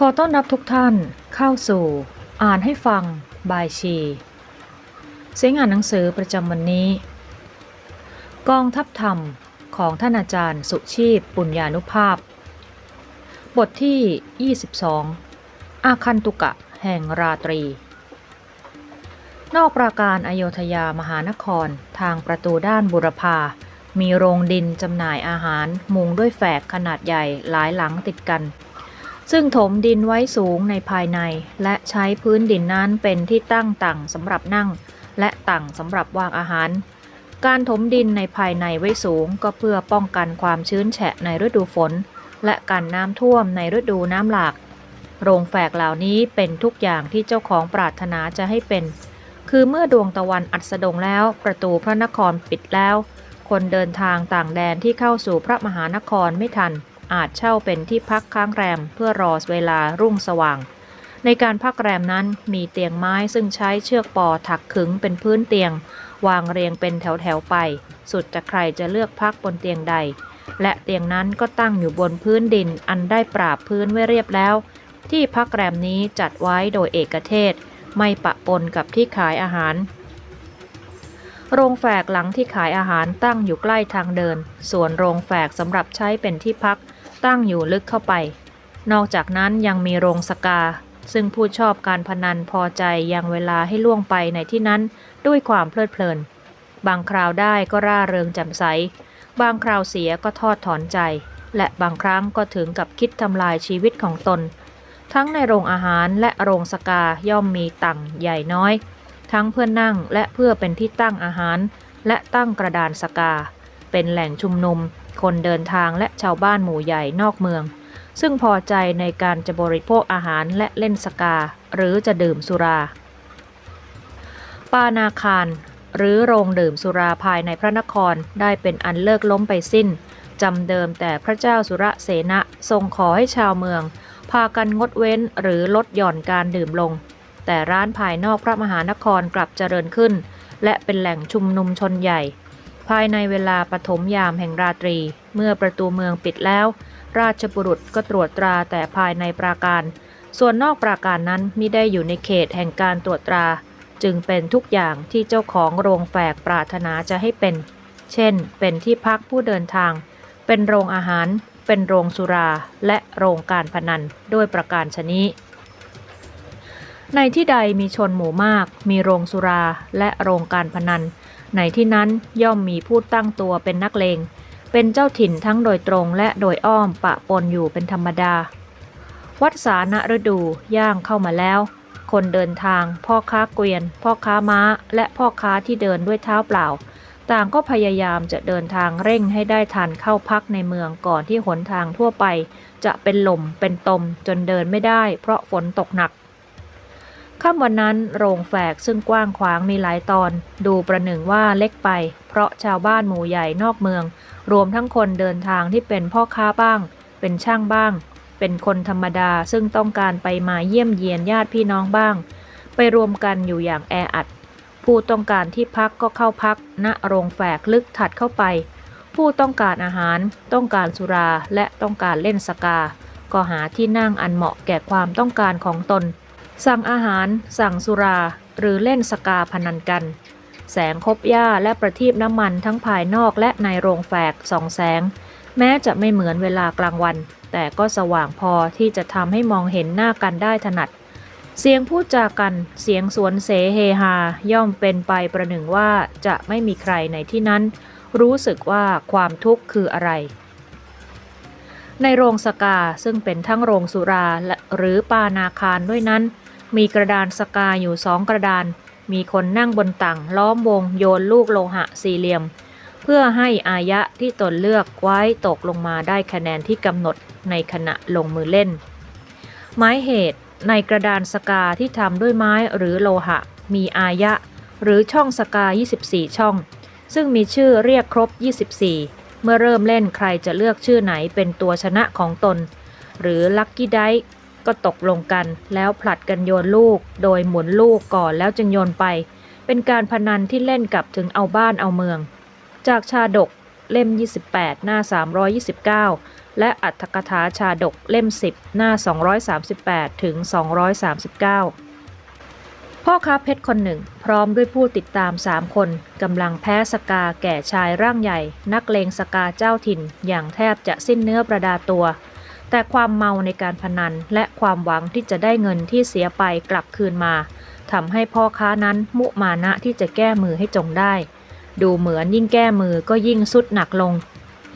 ขอต้อนรับทุกท่านเข้าสู่ อ่านให้ฟังบายชี เสียงอ่านหนังสือประจำวันนี้ กองทัพธรรมของท่านอาจารย์สุชีพปุญญานุภาพ บทที่ 22 อาคันตุกะแห่งราตรี นอกปราการอโยธยามหานครทางประตูด้านบุรพา มีโรงดินจำหน่ายอาหารมุงด้วยแฝกขนาดใหญ่หลายหลังติดกัน ซึ่งถมดินไว้สูงในภายใน และใช้พื้นดินนั้นเป็นที่ตั้งต่างสำหรับนั่ง และต่างสำหรับวางอาหาร การถมดินในภายในไว้สูงก็เพื่อป้องกันความชื้นแฉะในฤดูฝน และกันน้ำท่วมในฤดูน้ำหลาก โรงแฝกเหล่านี้เป็นทุกอย่างที่เจ้าของปรารถนาจะให้เป็น คือเมื่อดวงตะวันอัสดงแล้วประตูพระนครปิดแล้ว คนเดินทางต่างแดนที่เข้าสู่พระมหานครไม่ทัน อาจเช่าเป็นที่พักค้างแรมเพื่อรอเวลารุ่งสว่าง ในการพักแรมนั้นมีเตียงไม้ซึ่งใช้เชือกปอถักขึงเป็นพื้นเตียง วางเรียงเป็นแถวๆไป สุดจะใครจะเลือกพักบนเตียงใด และเตียงนั้นก็ตั้งอยู่บนพื้นดินอันได้ปราบพื้นไว้เรียบแล้ว ที่พักแรมนี้จัดไว้โดยเอกเทศ ไม่ปะปนกับที่ขายอาหารโรงแฝกหลังที่ขายอาหารตั้งอยู่ใกล้ทางเดิน ส่วนโรงแฝกสำหรับใช้เป็นที่พัก ตั้งอยู่ลึกเข้าไป นอกจากนั้นยังมีโรงสกา ซึ่งผู้ชอบการพนันพอใจยังเวลาให้ล่วงไปในที่นั้นด้วยความเพลิดเพลิน บางคราวได้ก็ร่าเริงแจ่มใส บางคราวเสียก็ทอดถอนใจ และบางครั้งก็ถึงกับคิดทำลายชีวิตของตน ทั้งในโรงอาหารและโรงสกาย่อมมีตังใหญ่น้อย ทั้งเพื่อนั่งและเพื่อเป็นที่ตั้งอาหาร และตั้งกระดานสกา เป็นแหล่งชุมนุม คนเดินทางและชาวบ้านหมู่ใหญ่นอกเมือง ซึ่งพอใจในการจะบริโภคอาหารและเล่นสกา หรือจะดื่มสุรา ปานาคาร หรือโรงดื่มสุราภายในพระนครได้เป็นอันเลิกล้มไปสิ้นจำเดิมแต่พระเจ้าสุรเสนะทรงขอให้ชาวเมือง พากันงดเว้นหรือลดหย่อนการดื่มลง แต่ร้านภายนอกพระมหานครกลับเจริญขึ้น และเป็นแหล่งชุมนุมชนใหญ่ ภายในเวลาปฐมยามแห่งราตรี เมื่อประตูเมืองปิดแล้ว ราชบุรุษก็ตรวจตราแต่ภายในปราการ ส่วนนอกปราการนั้นมิได้อยู่ในเขตแห่งการตรวจตรา จึงเป็นทุกอย่างที่เจ้าของโรงแฝกปรารถนาจะให้เป็น เช่น เป็นที่พักผู้เดินทาง เป็นโรงอาหาร เป็นโรงสุรา และโรงการพนันด้วยประการชนี้ในที่ใดมีชนหมู่มาก มีโรงสุราและโรงการพนัน ในที่นั้นย่อมมีผู้ตั้งตัวเป็นนักเลง เป็นเจ้าถิ่นทั้งโดยตรงและโดยอ้อมปะปนอยู่เป็นธรรมดา วัดสาณฤดูย่างเข้ามาแล้ว คนเดินทาง พ่อค้าเกวียน พ่อค้าม้า และพ่อค้าที่เดินด้วยเท้าเปล่า ต่างก็พยายามจะเดินทางเร่งให้ได้ทันเข้าพักในเมืองก่อนที่หนทางทั่วไป จะเป็นหล่มเป็นตมจนเดินไม่ได้ เพราะฝนตกหนัก ค่ำวันนั้นโรงแฝกซึ่งกว้างขวางมีหลายตอน ดูประหนึ่งว่าเล็กไป เพราะชาวบ้านหมู่ใหญ่นอกเมือง รวมทั้งคนเดินทางที่เป็นพ่อค้าบ้าง เป็นช่างบ้าง เป็นคนธรรมดาซึ่งต้องการไปมาเยี่ยมเยียนญาติพี่น้องบ้าง ไปรวมกันอยู่อย่างแออัด ผู้ต้องการที่พักก็เข้าพักณโรงแฝกลึกถัดเข้าไป ผู้ต้องการอาหาร ต้องการสุราและต้องการเล่นสกา ก็หาที่นั่งอันเหมาะแก่ความต้องการของตน สั่งอาหาร สั่งสุรา หรือเล่นสกาพนันกัน แสงคบหญ้าและประทีปน้ำมันทั้งภายนอกและในโรงแฝกสองแสง แม้จะไม่เหมือนเวลากลางวัน แต่ก็สว่างพอที่จะทำให้มองเห็นหน้ากันได้ถนัด เสียงพูดจากัน เสียงสวนเสเฮฮา ย่อมเป็นไปประหนึ่งว่าจะไม่มีใครในที่นั้น รู้สึกว่าความทุกข์คืออะไรในโรงสกาซึ่งเป็นทั้งโรงสุราหรือปานาคารด้วยนั้น มีกระดานสกาอยู่สองกระดาน มีคนนั่งบนตังล้อมวงโยนลูกโลหะสี่เหลี่ยม เพื่อให้อายะที่ตนเลือกไว้ตกลงมาได้คะแนนที่กำหนดในขณะลงมือเล่น หมายเหตุในกระดานสกาที่ทำด้วยไม้หรือโลหะ มีอายะ หรือช่องสกา 24 ช่อง ซึ่งมีชื่อเรียกครบ 24 เมื่อเริ่มเล่นใครจะเลือกชื่อไหนเป็นตัวชนะของตน หรือลัคกี้ได ก็ตกลงกัน แล้วผลัดกันโยนลูก โดยหมุนลูกก่อนแล้วจึงโยนไป เป็นการพนันที่เล่นกับถึงเอาบ้านเอาเมือง จากชาดกเล่ม 28 หน้า 329 และอัตถกถาชาดกเล่ม 10 หน้า 238 ถึง 239 พ่อค้าเพชรคนหนึ่ง พร้อมด้วยผู้ติดตามสามคนกำลังแพ้สกาแก่ชายร่างใหญ่ นักเลงสกาเจ้าถิ่นอย่างแทบจะสิ้นเนื้อประดาตัว แต่ความเมาในการพนันและความหวังที่จะได้เงินที่เสียไปกลับคืนมาทำให้พ่อค้านั้นมุมานะที่จะแก้มือให้จงได้ ดูเหมือนยิ่งแก้มือก็ยิ่งสุดหนักลง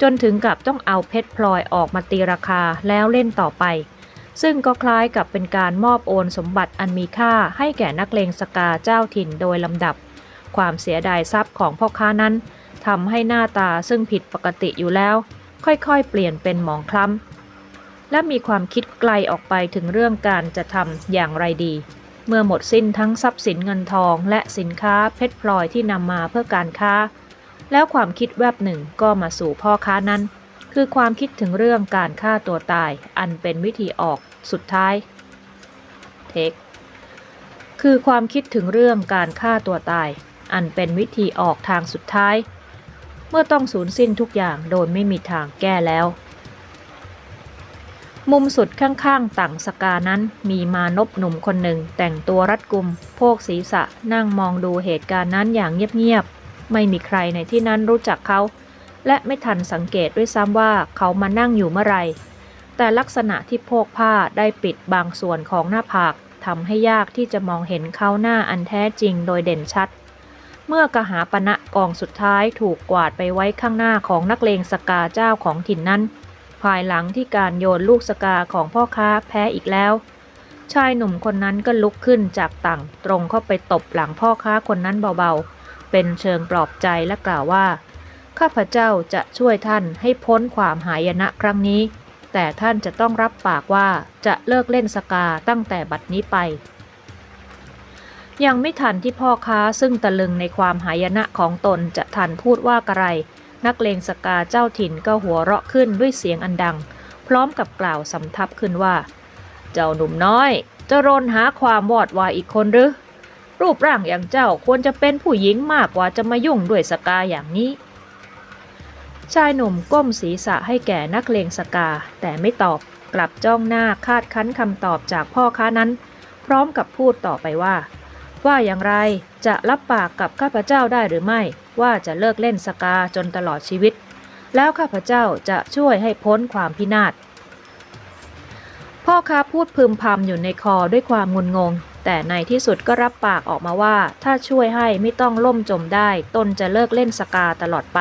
จนถึงกับต้องเอาเพชรพลอยออกมาตีราคาแล้วเล่นต่อไป ซึ่งก็คล้ายกับเป็นการมอบโอนสมบัติอันมีค่าให้แก่นักเลงสกาเจ้าถิ่นโดยลำดับ ความเสียดายทรัพย์ของพ่อค้านั้นทำให้หน้าตาซึ่งผิดปกติอยู่แล้ว ค่อยๆ เปลี่ยนเป็นหมองคล้ำ และมีความคิดไกลออกไปถึงเรื่องการจะทำอย่างไรดี เมื่อหมดสิ้นทั้งทรัพย์สินเงินทองและสินค้าเพชรพลอยที่นำมาเพื่อการค้า แล้วความคิดแวบหนึ่งก็มาสู่พ่อค้านั้น คือความคิดถึงเรื่องการฆ่าตัวตาย อันเป็นวิธีออกสุดท้ายเทคคือความคิดถึงเรื่องการฆ่าตัวตาย อันเป็นวิธีออกทางสุดท้าย เมื่อต้องสูญสิ้นทุกอย่างโดยไม่มีทางแก้แล้ว มุมสุดข้างๆต่างสกานั้นมีมานพหนุ่มคนหนึ่ง แต่งตัวรัดกุม โพกศีรษะนั่งมองดูเหตุการณ์นั้นอย่างเงียบๆ ไม่มีใครในที่นั้นรู้จักเขา และไม่ทันสังเกตด้วยซ้ำว่าเขามานั่งอยู่เมื่อไร แต่ลักษณะที่โพกผ้าได้ปิดบางส่วนของหน้าผากทำให้ยากที่จะมองเห็นเขาหน้าอันแท้จริงโดยเด่นชัด เมื่อกหาปณะกองสุดท้ายถูกกวาดไปไว้ข้างหน้าของนักเลงสกาเจ้าของถิ่นนั้น ภายหลังที่การโยนลูกสกาของพ่อค้าแพ้อีกแล้ว ชายหนุ่มคนนั้นก็ลุกขึ้นจากตังตรงเข้าไปตบหลังพ่อค้าคนนั้นเบาๆ เป็นเชิงปลอบใจและกล่าวว่า ข้าพเจ้าจะช่วยท่านให้พ้นความหายนะครั้งนี้ แต่ท่านจะต้องรับปากว่าจะเลิกเล่นสกาตั้งแต่บัดนี้ไปยังไม่ทันที่พ่อค้าซึ่งตะลึงในความหายนะของตนจะทันพูดว่ากระไร นักเลงสกาเจ้าถิ่นก็หัวเราะขึ้นด้วยเสียงอันดัง พร้อมกับกล่าวสำทับขึ้นว่า เจ้าหนุ่มน้อยจะรนหาความวอดวายอีกคนหรือ รูปร่างอย่างเจ้าควรจะเป็นผู้หญิงมากกว่าจะมายุ่งด้วยสกาอย่างนี้ ชายหนุ่มก้มศีรษะให้แก่นักเลงสกา แต่ไม่ตอบกลับจ้องหน้าคาดคั้นคำตอบจากพ่อค้านั้น พร้อมกับพูดต่อไปว่า ว่าอย่างไรจะรับปากกับข้าพเจ้าได้หรือไม่ ว่าจะเลิกเล่นสกาจนตลอดชีวิต แล้วข้าพเจ้าจะช่วยให้พ้นความพินาศพ่อค้าพูดพึมพำอยู่ในคอด้วยความงุนงง แต่ในที่สุดก็รับปากออกมาว่า ถ้าช่วยให้ไม่ต้องล่มจมได้ตนจะเลิกเล่นสกาตลอดไป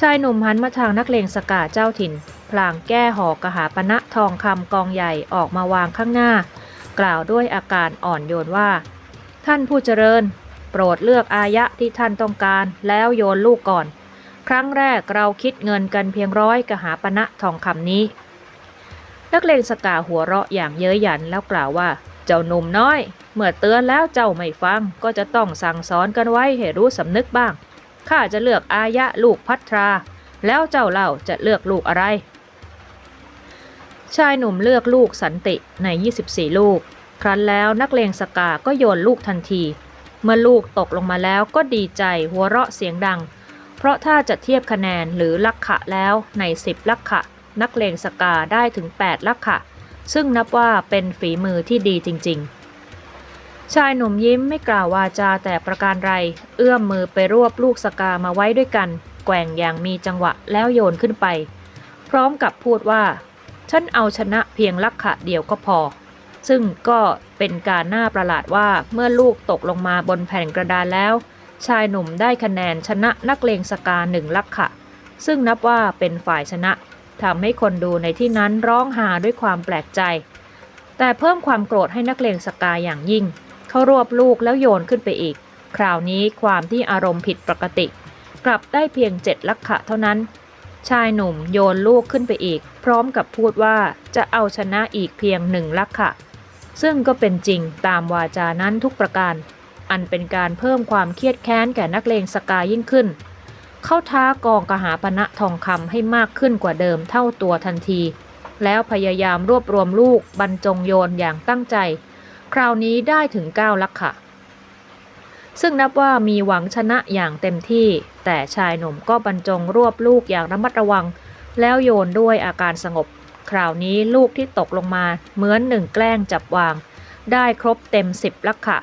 ชายหนุ่มหันมาทางนักเลงสกาเจ้าถิ่น พลางแก้ห่อกหาปณะทองคำกองใหญ่ออกมาวางข้างหน้า กล่าวด้วยอาการอ่อนโยนว่า ท่านผู้เจริญ โปรดเลือกอายะที่ท่านต้องการแล้วโยนลูกก่อน ครั้งแรกเราคิดเงินกันเพียงร้อยกหาปณะทองคำนี้ นักเลงสกาหัวเราะอย่างเย้ยหยันแล้วกล่าวว่า เจ้าหนุ่มน้อย เมื่อเตือนแล้วเจ้าไม่ฟัง ก็จะต้องสั่งสอนกันไว้ให้รู้สำนึกบ้างข้าจะเลือกอายะลูกพัทรา แล้วเจ้าเล่าจะเลือกลูกอะไร ชายหนุ่มเลือกลูกสันติใน 24 ลูก ครั้นแล้วนักเลงสกาก็โยนลูกทันที เมื่อลูกตกลงมาแล้วก็ดีใจหัวเราะเสียงดัง เพราะถ้าจะเทียบคะแนนหรือลักขะแล้วใน 10 ลักขะ นักเลงสกาได้ถึง 8 ลักขะ ซึ่งนับว่าเป็นฝีมือที่ดีจริง ๆ ชายหนุ่มยิ้มไม่กล่าววาจาแต่ประการไร เอื้อมมือไปรวบลูกสกามาไว้ด้วยกัน แกว่งอย่างมีจังหวะแล้วโยนขึ้นไป พร้อมกับพูดว่า ฉันเอาชนะเพียงลักขะเดียวก็พอ ซึ่งก็เป็นการน่าประหลาดว่าเมื่อลูกตกลงมาบนแผ่นกระดานแล้ว ชายหนุ่มได้คะแนนชนะนักเลงสกาหนึ่งลักขะ ซึ่งนับว่าเป็นฝ่ายชนะทำให้คนดูในที่นั้นร้องหาด้วยความแปลกใจ แต่เพิ่มความโกรธให้นักเลงสกาอย่างยิ่ง เขารวบลูกแล้วโยนขึ้นไปอีก คราวนี้ความที่อารมณ์ผิดปกติ กลับได้เพียงเจ็ดลักขะเท่านั้น ชายหนุ่มโยนลูกขึ้นไปอีก พร้อมกับพูดว่าจะเอาชนะอีกเพียงหนึ่งลักขะ ซึ่งก็เป็นจริงตามวาจานั้นทุกประการ อันเป็นการเพิ่มความเครียดแค้นแก่นักเลงสกายิ่งขึ้น เข้าท้ากองกหาปณะทองคำให้มากขึ้นกว่าเดิมเท่าตัวทันที แล้วพยายามรวบรวมลูกบรรจงโยนอย่างตั้งใจ คราวนี้ได้ถึง9ลักขะ ซึ่งนับว่ามีหวังชนะอย่างเต็มที่ แต่ชายหนุ่มก็บรรจงรวบลูกอย่างระมัดระวัง แล้วโยนด้วยอาการสงบ คราวนี้ลูกที่ตกลงมาเหมือนหนึ่งแกล้งจับวาง ได้ครบเต็มสิบลักค่ะ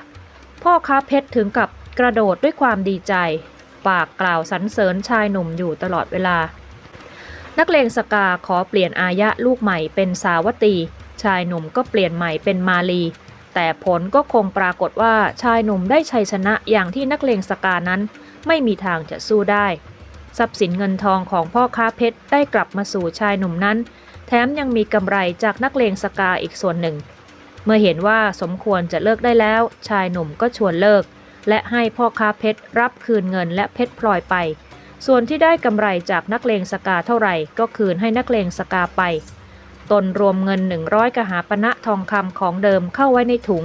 พ่อค้าเพชรถึงกับกระโดดด้วยความดีใจ ปากกล่าวสรรเสริญชายหนุ่มอยู่ตลอดเวลา นักเลงสกาขอเปลี่ยนอายะลูกใหม่เป็นสาวตี ชายหนุ่มก็เปลี่ยนใหม่เป็นมาลี แต่ผลก็คงปรากฏว่าชายหนุ่มได้ชัยชนะอย่างที่นักเลงสกานั้นไม่มีทางจะสู้ได้ ทรัพย์สินเงินทองของพ่อค้าเพชรได้กลับมาสู่ชายหนุ่มนั้น แถมยังมีกำไรจากนักเลงสกาอีกส่วนหนึ่ง เมื่อเห็นว่าสมควรจะเลิกได้แล้ว ชายหนุ่มก็ชวนเลิก และให้พ่อค้าเพชรรับคืนเงินและเพชรพลอยไป ส่วนที่ได้กำไรจากนักเลงสกาเท่าไหร่ ก็คืนให้นักเลงสกาไป ตนรวมเงิน 100 กหาปณะทองคำของเดิมเข้าไว้ในถุง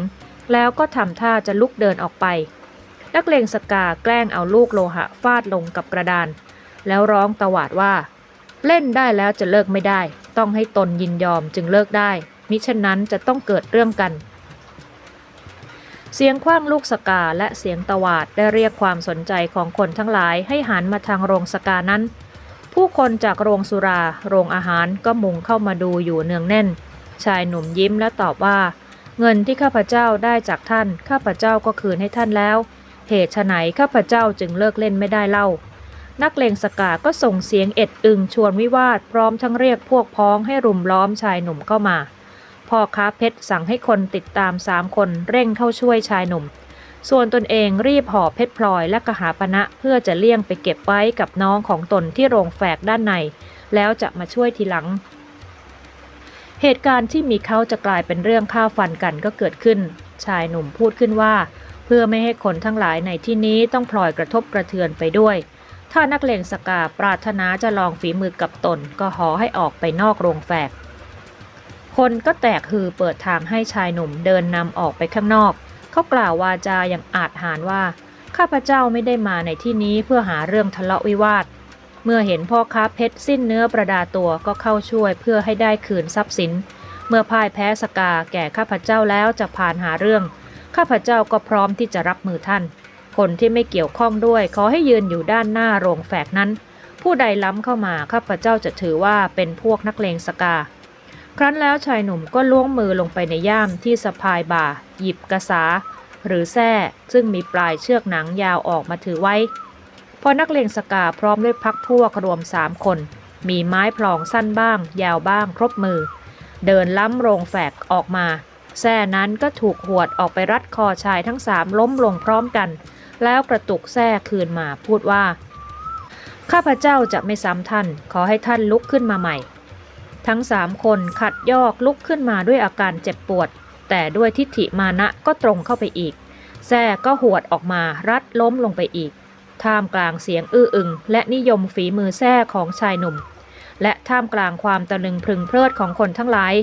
แล้วก็ทำท่าจะลุกเดินออกไป นักเลงสกาแกล้งเอาลูกโลหะฟาดลงกับกระดาน แล้วร้องตวาดว่า เล่นได้แล้วจะเลิกไม่ได้ ต้องให้ตนยินยอมจึงเลิกได้ มิฉะนั้นจะต้องเกิดเรื่องกันเสียงคว้างลูกสกาและเสียงตวาดได้เรียกความสนใจของคนทั้งหลายให้หันมาทางโรงสกานั้น ผู้คนจากโรงสุรา โรงอาหารก็มุงเข้ามาดูอยู่เนืองแน่น ชายหนุ่มยิ้มและตอบว่า เงินที่ข้าพเจ้าได้จากท่าน ข้าพเจ้าก็คืนให้ท่านแล้ว เหตุไฉนข้าพเจ้าจึงเลิกเล่นไม่ได้เล่า นักเลงสกาก็ส่งเสียงเอ็ดอึงชวนวิวาทพร้อมทั้งเรียกพวกพ้องให้รุมล้อมชายหนุ่มเข้ามาพ่อค้าเพชรสั่งให้คนติดตามสามคนเร่งเข้าช่วยชายหนุ่ม ส่วนตนเองรีบห่อเพชรพลอยและกหาปณะเพื่อจะเลี่ยงไปเก็บไว้กับน้องของตนที่โรงแฝกด้านใน แล้วจะมาช่วยทีหลัง เหตุการณ์ที่มีเขาจะกลายเป็นเรื่องฆ่าฟันกันก็เกิดขึ้น ชายหนุ่มพูดขึ้นว่า เพื่อไม่ให้คนทั้งหลายในที่นี้ต้องพลอยกระทบกระเทือนไปด้วย ถ้านักเลงสกาปรารถนาจะลองฝีมือกับตน ก็ขอให้ออกไปนอกโรงแฝกคนก็แตกฮือเปิดทางให้ชายหนุ่มเดินนำออกไปข้างนอก เขากล่าววาจาอย่างอาจหารว่า ข้าพเจ้าไม่ได้มาในที่นี้เพื่อหาเรื่องทะเลาะวิวาท เมื่อเห็นพ่อค้าเพชรสิ้นเนื้อประดาตัวก็เข้าช่วยเพื่อให้ได้คืนทรัพย์สิน เมื่อพ่ายแพ้สกาแก่ข้าพเจ้าแล้วจะผ่านหาเรื่อง ข้าพเจ้าก็พร้อมที่จะรับมือท่าน คนที่ไม่เกี่ยวข้องด้วยขอให้ยืนอยู่ด้านหน้าโรงแฝกนั้น ผู้ใดล้ำเข้ามาข้าพเจ้าจะถือว่าเป็นพวกนักเลงสกา ครั้นแล้วชายหนุ่มก็ล้วงมือลงไปในย่ามที่สะพายบ่า หยิบกระสา หรือแส้ซึ่งมีปลายเชือกหนังยาวออกมาถือไว้ พอนักเลงสกาพร้อมด้วยพักพวกรวมสามคน มีไม้พลองสั้นบ้าง ยาวบ้างครบมือ เดินล้ำโรงแฝกออกมาแส้นั้นก็ถูกหวดออกไปรัดคอชายทั้งสามล้มลงพร้อมกัน แล้วกระตุกแส้คืนมาพูดว่า ข้าพเจ้าจะไม่ซ้ำท่าน ขอให้ท่านลุกขึ้นมาใหม่ ทั้งสามคนขัดยอกลุกขึ้นมาด้วยอาการเจ็บปวด แต่ด้วยทิฏฐิมานะก็ตรงเข้าไปอีกแส้ก็หวดออกมารัดล้มลงไปอีก ท่ามกลางเสียงอื้ออึง และนิยมฝีมือแส้ของชายหนุ่ม และท่ามกลางความตะลึงพึงเพลิดของคนทั้งหลาย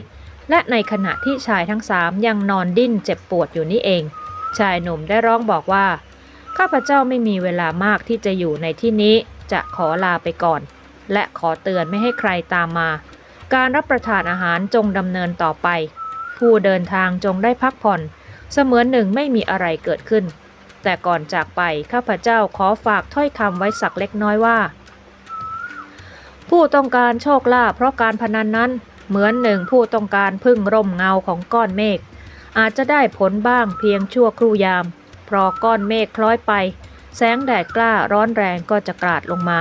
และในขณะที่ชายทั้งสามยังนอนดิ้นเจ็บปวดอยู่นี่เอง ชายหนุ่มได้ร้องบอกว่า ข้าพเจ้าไม่มีเวลามากที่จะอยู่ในที่นี้จะขอลาไปก่อน และขอเตือนไม่ให้ใครตามมา การรับประทานอาหารจงดำเนินต่อไป ผู้เดินทางจงได้พักผ่อน เสมือนหนึ่งไม่มีอะไรเกิดขึ้น แต่ก่อนจากไปข้าพเจ้าขอฝากถ้อยคำไว้สักเล็กน้อยว่า ผู้ต้องการโชคลาภเพราะการพนันนั้น เหมือนหนึ่งผู้ต้องการพึ่งร่มเงาของก้อนเมฆอาจจะได้ผลบ้างเพียงชั่วครู่ยาม เพราะก้อนเมฆคล้อยไป แสงแดดกล้าร้อนแรงก็จะกราดลงมา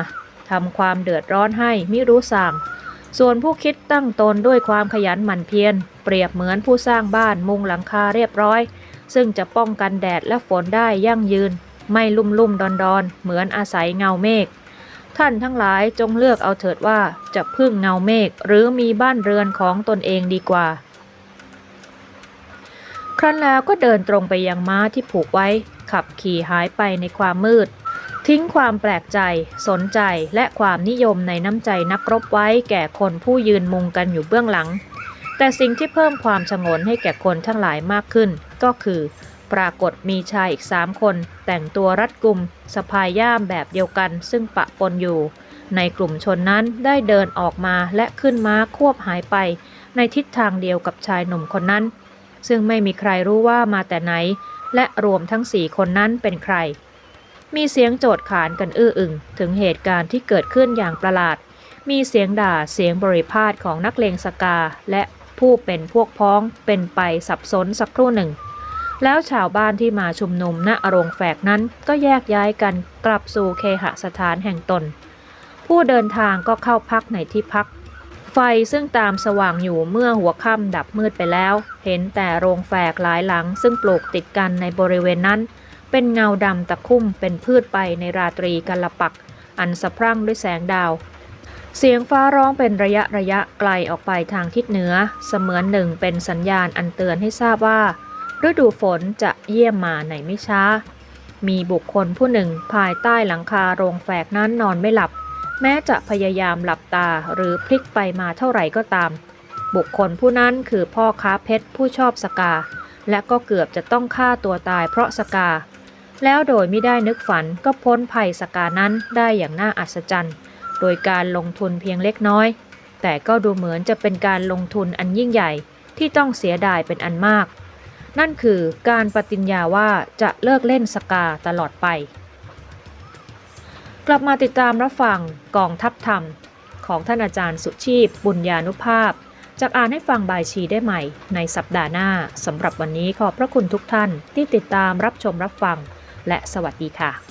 ทำความเดือดร้อนให้มิรู้สั่ง ส่วนผู้คิดตั้งตนด้วยความขยันหมั่นเพียร เปรียบเหมือนผู้สร้างบ้านมุงหลังคาเรียบร้อย ซึ่งจะป้องกันแดดและฝนได้ยั่งยืน ไม่ลุ่มลุ่มดอนดอนเหมือนอาศัยเงาเมฆท่านทั้งหลายจงเลือกเอาเถิดว่าจะพึ่งเงาเมฆหรือมีบ้านเรือนของตนเองดีกว่า ครั้นแล้วก็เดินตรงไปยังม้าที่ผูกไว้ ขับขี่หายไปในความมืด ทิ้งความแปลกใจ สนใจ และความนิยมในน้ำใจนักรบไว้แก่คนผู้ยืนมุงกันอยู่เบื้องหลัง แต่สิ่งที่เพิ่มความชงนให้แก่คนทั้งหลายมากขึ้น ก็คือ ปรากฏมีชายอีกสามคน แต่งตัวรัดกุมสะพายย่ามแบบเดียวกัน ซึ่งปะปนอยู่ ในกลุ่มชนนั้นได้เดินออกมาและขึ้นม้าควบหายไป ในทิศทางเดียวกับชายหนุ่มคนนั้น ซึ่งไม่มีใครรู้ว่ามาแต่ไหน และรวมทั้งสี่คนนั้นเป็นใคร มีเสียงโจดขานกันอื้ออึงถึงเหตุการณ์ที่เกิดขึ้นอย่างประหลาด มีเสียงด่าเสียงบริพาทของนักเลงสกา และผู้เป็นพวกพ้องเป็นไปสับสนสักครู่หนึ่ง แล้วชาวบ้านที่มาชุมนุมณอรงแฝกนั้นก็แยกย้ายกันกลับสู่เคหสถานแห่งตน ผู้เดินทางก็เข้าพักในที่พัก ไฟซึ่งตามสว่างอยู่เมื่อหัวค่ำดับมืดไปแล้ว เห็นแต่โรงแฝกหลายหลังซึ่งปลูกติดกันในบริเวณนั้น เป็นเงาดำตะคุ่มเป็นพืชไปในราตรีกัลปัก อันสะพรั่งด้วยแสงดาว เสียงฟ้าร้องเป็นระยะระยะไกลออกไปทางทิศเหนือ เสมือนหนึ่งเป็นสัญญาณอันเตือนให้ทราบว่า ฤดูฝนจะเยี่ยมมาในไม่ช้า มีบุคคลผู้หนึ่งภายใต้หลังคาโรงแฝกนั้นนอนไม่หลับ แม้จะพยายามหลับตาหรือพลิกไปมาเท่าไหร่ก็ตาม บุคคลผู้นั้นคือพ่อค้าเพชรผู้ชอบสกา และก็เกือบจะต้องฆ่าตัวตายเพราะสกา แล้วโดยไม่ได้นึกฝันก็พ้นภัยสกานั้นได้อย่างน่าอัศจรรย์ โดยการลงทุนเพียงเล็กน้อย แต่ก็ดูเหมือนจะเป็นการลงทุนอันยิ่งใหญ่ที่ต้องเสียดายเป็นอันมาก นั่นคือการปฏิญญาว่าจะเลิกเล่นสกาตลอดไป กลับมาติดตามรับฟังกองทัพธรรม ของท่านอาจารย์สุชีพ บุญญานุภาพจากอ่านให้ฟังบายชีได้ใหม่ในสัปดาห์หน้าสำหรับวันนี้ขอบพระคุณทุกท่านที่ติดตามรับชมรับฟัง และสวัสดีค่ะ